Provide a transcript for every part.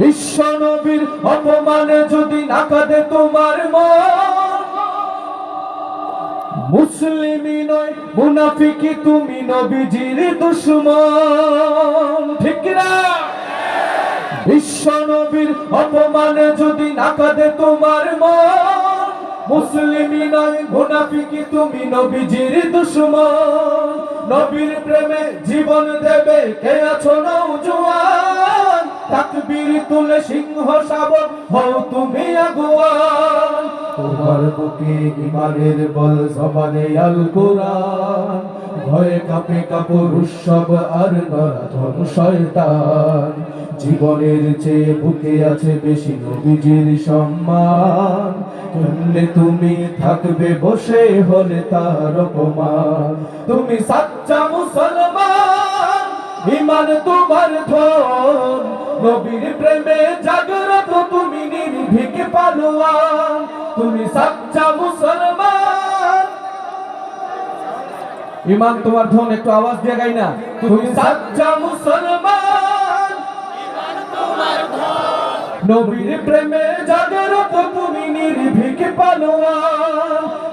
বিশ্ব নবীর অপমানে যদি না কাঁদে তোমার মন। মুসলিমই নয় মুনাফিকি তুমি নবীজির দুশ্মন। ঠিক না? বিশ্ব নবীর অপমানে যদি না কাঁদে তোমার মন। মুসলিমই নয় মুনাফিকি তুমি নবীজির দুশ্মন। নবীর প্রেমে জীবন দেবে কে আছো নৌজওয়ান তাকবীর তুলে সিংহ শাবক, হও তুমি আগুয়ান। তোমার বুকে ইমানের বল জবানে আল কোরআন। ভয়ে কাঁপে কাপড় উৎসব আর নরাধন শয়তান। জীবনের চেয়ে বুকে আছে বেশি নবীজির সম্মান। করলে তুমি থাকবে বসে হলে তার অপমান? তুমি সাচ্চা মুসলমান ইমান তোমার ধন, নবীর প্রেমে জাগ্রত তুমি নির্ভীক পালোয়ান, তুমি সাচ্চা মুসলমান। ইমান তোমার ধন, একটু আওয়াজ দিয়ে গাই না। তুমি সাচ্চা মুসলমান। নবীর প্রেমে জাগরত তুমি নির্ভীক পালোয়ান।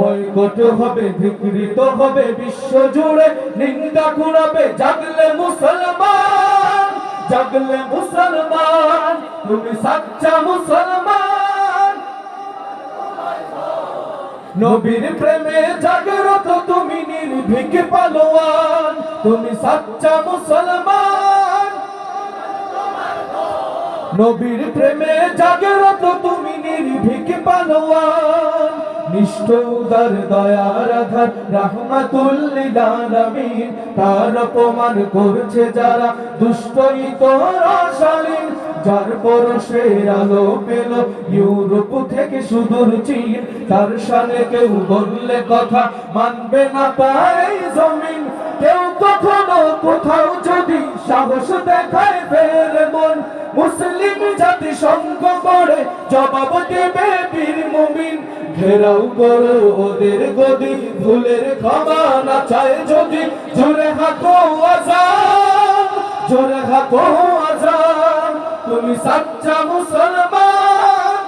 বয়কট হবে, বিকৃত হবে, বিশ্ব জুড়ে নিন্দা কুড়াবে। জাগলে মুসলমান জাগলে মুসলমান, তুমি সাচ্চা মুসলমান। নবীর প্রেমে জাগ্রত তুমি নির্ভীক পালোয়ান, তুমি সাচ্চা মুসলমান। নবীর প্রেমে জাগ্রত তুমি নির্ভীক পালোয়ান নিষ্ঠ উদার দয়ার আধার তার অপমান করছে যারা দুষ্ট ইতর শালীন যার পরশের আলো পেল ইউরোপ থেকে সুদূর চীন। তার সানে কেউ বললে কথা মানবে না তাই জমিন। কেউ কখনো কোথাও যদি সাহস দেখায় ফের মন। মুসলিম জাতি সঙ্গ করে জবাব দেবে বীর মুমিন। ঘেরাও করো ওদের গদি ভুলের ক্ষমা না চায় যদি। জোরে হাতো আজান জোরে হাতো আজান তুমি সাচ্চা মুসলমান।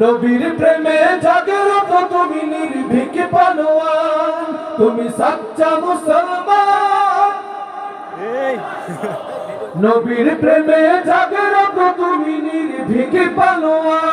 নবীর প্রেমে জাগরত তুমি নির্ভীক পালোয়ান তুমি সাচ্চা মুসলমান। নবীর প্রেমে জাগরত তুমি নির্ভীক পালোয়ান।